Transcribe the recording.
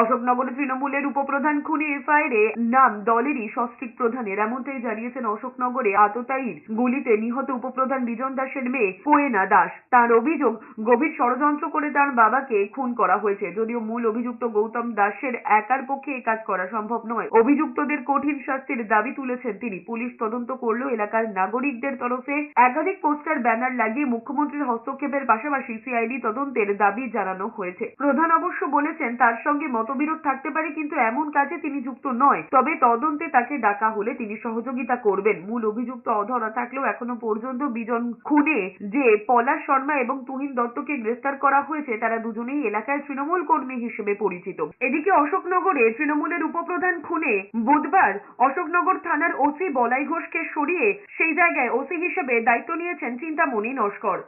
অশোকনগর তৃণমূলের উপপ্রধান খুনি এফআইআর এ নাম দলেরই সস্ত্রীক প্রধানের, এমনটাই জানিয়েছেন অশোকনগরে আততায়ীর গুলিতে নিহত উপপ্রধান বিজন দাসের মেয়ে পোয়েনা দাস। তার অভিযোগ, গভীর ষড়যন্ত্র করে তার বাবাকে খুন করা হয়েছে, যদিও মূল অভিযুক্ত গৌতম দাসের একার পক্ষে এই কাজ করা সম্ভব নয়। অভিযুক্তদের কঠিন শাস্তির দাবি তুলেছেন তিনি। পুলিশ তদন্ত করলেও এলাকার নাগরিকদের তরফে একাধিক পোস্টার, ব্যানার লাগিয়ে মুখ্যমন্ত্রীর হস্তক্ষেপের পাশাপাশি সিআইডি তদন্তের দাবি জানানো হয়েছে। প্রধান অবশ্য বলেছেন, তার সঙ্গে মতবিরোধ থাকতে পারে, কিন্তু এমন কাজে তিনি যুক্ত নয়। তবে তদন্তে তাকে ডাকা হলে তিনি সহযোগিতা করবেন। মূল অভিযুক্ত অধরা থাকলেও এখনও পর্যন্ত বিজন খুনে যে পলাশ শর্মা এবং তুহিন দত্তকে গ্রেফতার করা হয়েছে, তারা দুজনেই এলাকায় তৃণমূল কর্মী হিসেবে পরিচিত। এদিকে অশোকনগরে তৃণমূলের উপপ্রধান খুনে বুধবার অশোকনগর থানার ওসি বলাই ঘোষকে সরিয়ে সেই জায়গায় ওসি হিসেবে দায়িত্ব নিয়েছেন চিন্তামণি নস্কর।